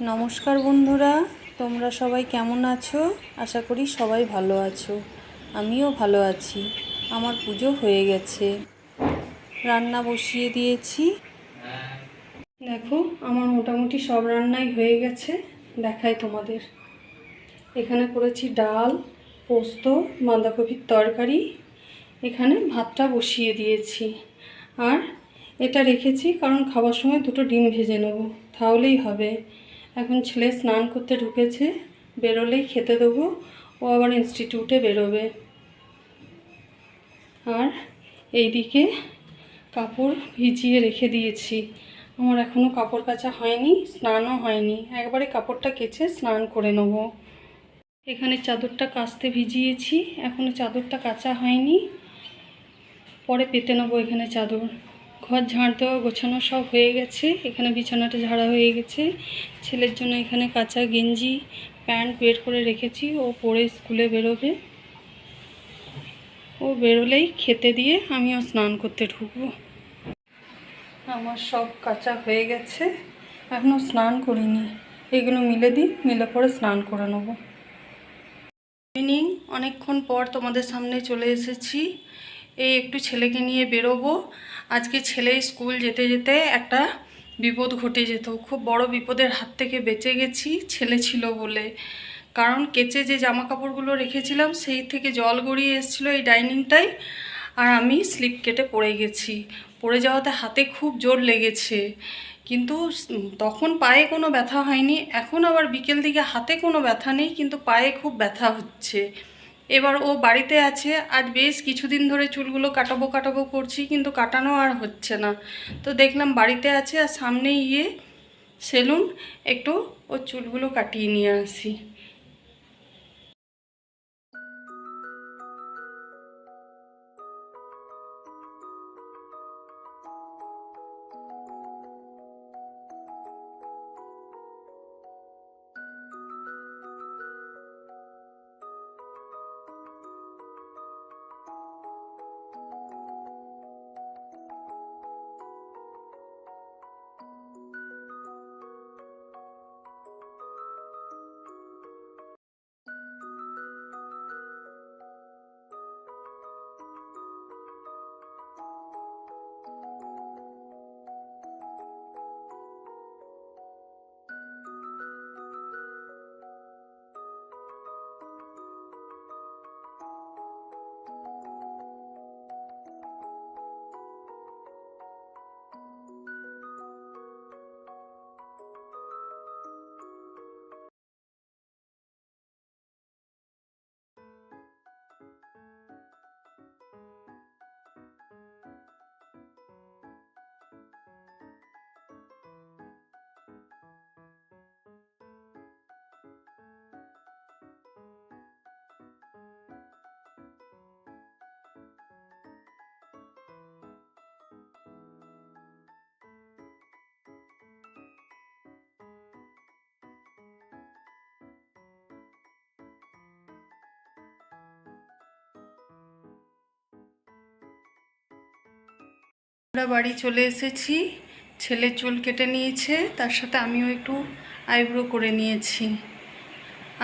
নমস্কার বন্ধুরা, তোমরা সবাই কেমন আছো? আশা করি সবাই ভালো আছো। আমিও ভালো আছি। আমার পুজো হয়ে গেছে। রান্না বসিয়ে দিয়েছি। দেখো, আমার মোটামুটি সব রান্নাই হয়ে গেছে। দেখাই তোমাদের। এখানে করেছি ডাল, পোস্ত, বাঁধাকপির তরকারি। এখানে ভাতটা বসিয়ে দিয়েছি। আর এটা রেখেছি কারণ খাবার সময় দুটো ডিম ভেজে নেব। তাহলেই হবে। এখন ছেলে স্নান করতে ঢুকেছে, বেরোলেই খেতে দেবো, ও আবার ইনস্টিটিউটে বেরোবে। আর এইদিকে কাপড় ভিজিয়ে রেখে দিয়েছি। আমার এখনও কাপড় কাচা হয়নি, স্নানও হয়নি। একবারে কাপড়টা কেচে স্নান করে নেব। এখানে চাদরটা কাচতে ভিজিয়েছি এখনও চাদরটা কাচা হয়নি। পরে পেতে নেব এখানে চাদর। ঘর ঝাড় দেওয়া গোছানো সব হয়ে গেছে। এখানে বিছানাটা ঝাড়া হয়ে গেছে। ছেলের জন্য এখানে কাঁচা গেঞ্জি, প্যান্ট বের করে রেখেছি। ও পরে স্কুলে বেরোবে। ও বেরোলেই খেতে দিয়ে আমিও স্নান করতে ঢুকবো। আমার সব কাঁচা হয়ে গেছে। এখনও স্নান করিনি। এগুলো মিলে দিই, মিলে পরে স্নান করে নেব। ইভিনিং অনেকক্ষণ পর তোমাদের সামনে চলে এসেছি। এই একটু ছেলেকে নিয়ে বেরোবো। আজকে ছেলে স্কুল যেতে যেতে একটা বিপদ ঘটে যেত। খুব বড় বিপদের হাত থেকে বেঁচে গেছি, ছেলে ছিল বলে। কারণ কেচে যে জামা কাপড়গুলো রেখেছিলাম, সেই থেকে জল গড়িয়ে এসেছিল এই ডাইনিংটাই আর আমি স্লিপ কেটে পড়ে গেছি। পড়ে যাওয়াতে হাতে খুব জোর লেগেছে। কিন্তু তখন পায়ে কোনো ব্যথা হয়নি। এখন আবার বিকেল দিকে হাতে কোনো ব্যথা নেই, কিন্তু পায়ে খুব ব্যথা হচ্ছে। এবার ও বাড়িতে আছে। আজ বেশ কিছুদিন ধরে চুলগুলো কাটাবো কাটাবো করছি, কিন্তু কাটানো আর হচ্ছে না। তো দেখলাম বাড়িতে আছে আর সামনেই গিয়ে সেলুন। একটু ওর চুলগুলো কাটিয়ে নিয়ে আসি। আমরা বাড়ি চলে এসেছি। ছেলে চুল কেটে নিয়েছে, তার সাথে আমিও একটু আইব্রো করে নিয়েছি।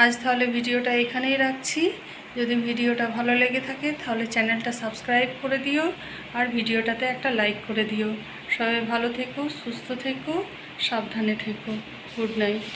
আজ তাহলে ভিডিওটা এখানেই রাখছি। যদি ভিডিওটা ভালো লেগে থাকে, তাহলে চ্যানেলটা সাবস্ক্রাইব করে দিও আর ভিডিওটাতে একটা লাইক করে দিও। সবাই ভালো থেকো, সুস্থ থেকো, সাবধানে থেকো। Good night.